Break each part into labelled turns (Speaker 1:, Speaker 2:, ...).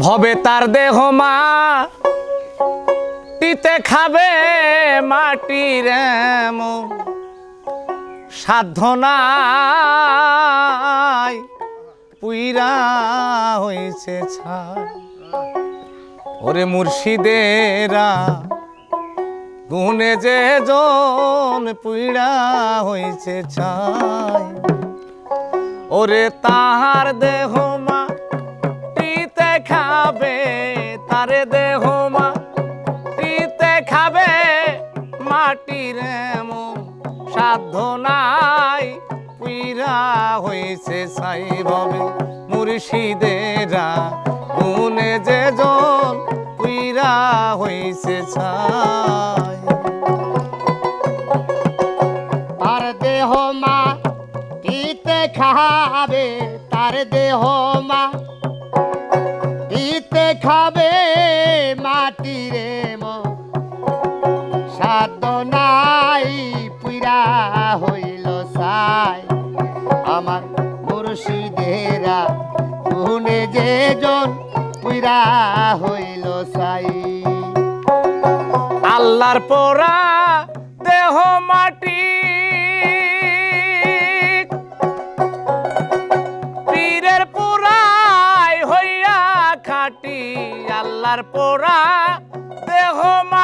Speaker 1: ভবে তার দেহ মা। টিতে খাবে মাটির নাই, পুইরা হয়েছে ছাই। ওরে মুর্শিদেরা, গুনে যে জন পুইড়া হয়েছে ছাই। ওরে তাহার দেহ মাটির সাধ্য নাই। পুইরা হয়েছে সাই ভবে মুর্শিদেরা। গুনে যে জন পুইরা হয়েছে ছাই।
Speaker 2: তার দেহ মা দিতে খাবে, তার দেহ মা দিতে খাবে মাটিরে মন সাধ্য নাই পুরা হইল সাই। আমার মুর্শিদেরা গুনে যে জন পুরা হইল সাই।
Speaker 1: আল্লাহর পোড়া দেহ মাটি। পীরের পোড়াই হইয়া খাটি। আল্লাহর পোড়া দেহ মাটি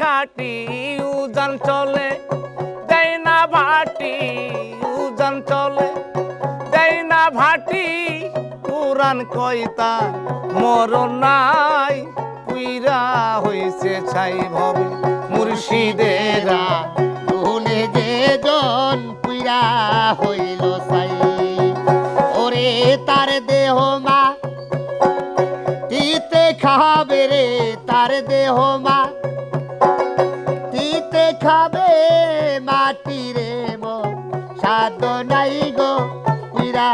Speaker 1: খাটি, উজান চলে, দেয় না ভাটি, উজান চলে, দেয় না ভাটি। পুরাণ কইতা, মরণ নাই, পুইরা হইছে ছাই ভবে। মুর্শিদেরা
Speaker 2: গুনে যে জন পুরা হইল সাই ওরে তার দেহ মা তিতে খাবে রে তার দেহ মা? খাবে মাটি রে মো সাদ নাই গো পুরা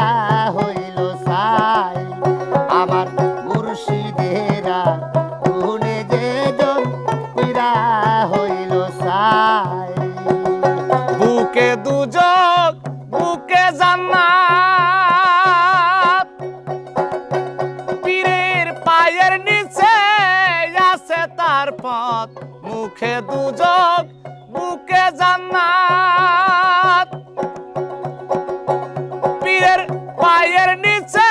Speaker 2: হইল সাই আমার মুর্শিদেরা গুনে যে পুরা হইল সাই
Speaker 1: বুকে দুজক, বুকে তার মুখে দুজক বুকে জান্নাত। পীরের পায়ের নিচে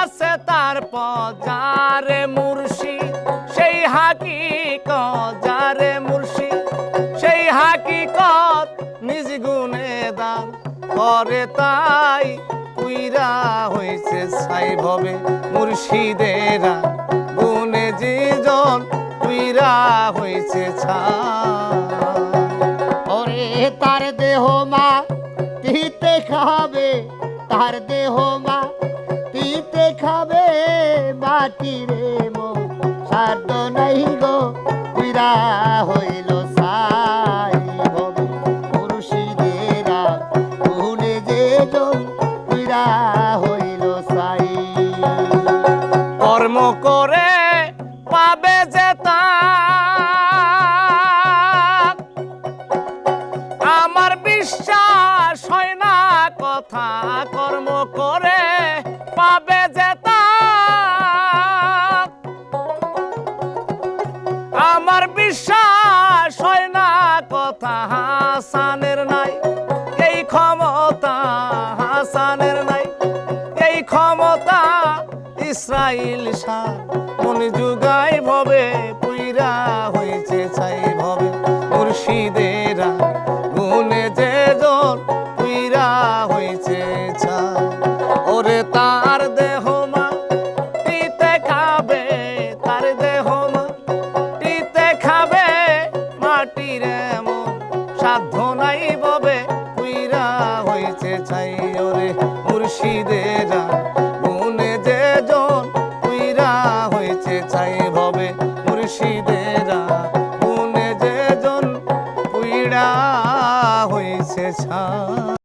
Speaker 1: আছে তার পথ যারে মুর্শিদ। সেই হাকিক যারে মুর্শিদ। সেই হাকিকত নিজ গুণে দান করে তাই কুইরা হয়েছে সাই ভবে মুর্শিদেরা গুণে জীজন পুইরা হয়েছে
Speaker 2: তার দেহ মা, তিতে খাবে তার দেহ মা, তিতে খাবে মাটি রে মো। সাধ্য নাই গো পুরা হইল সাই মুর্শিদেরা গুনে যে পুরা হইল সাই।
Speaker 1: কর্ম করে পাবে যে তা কথা কর্ম করে পাবে যে আমার বিশ্বাস হয় না কথা হাসানের নাই, এই ক্ষমতা হাসানের নাই, এই ক্ষমতা ইসরাইল শাহ মন যুগাই ভবে পুইরা দেহ মা টিতে খাবে মাটির এমন। সাধ্য নাই ববে পুইরা হয়েছে ছাই ওরে মুর্শিদেরা গুনে যে জন পুইরা হয়েছে ছাই ভবে মুর্শিদেরা গুনে যে জন পুইরা হয়েছে ছাই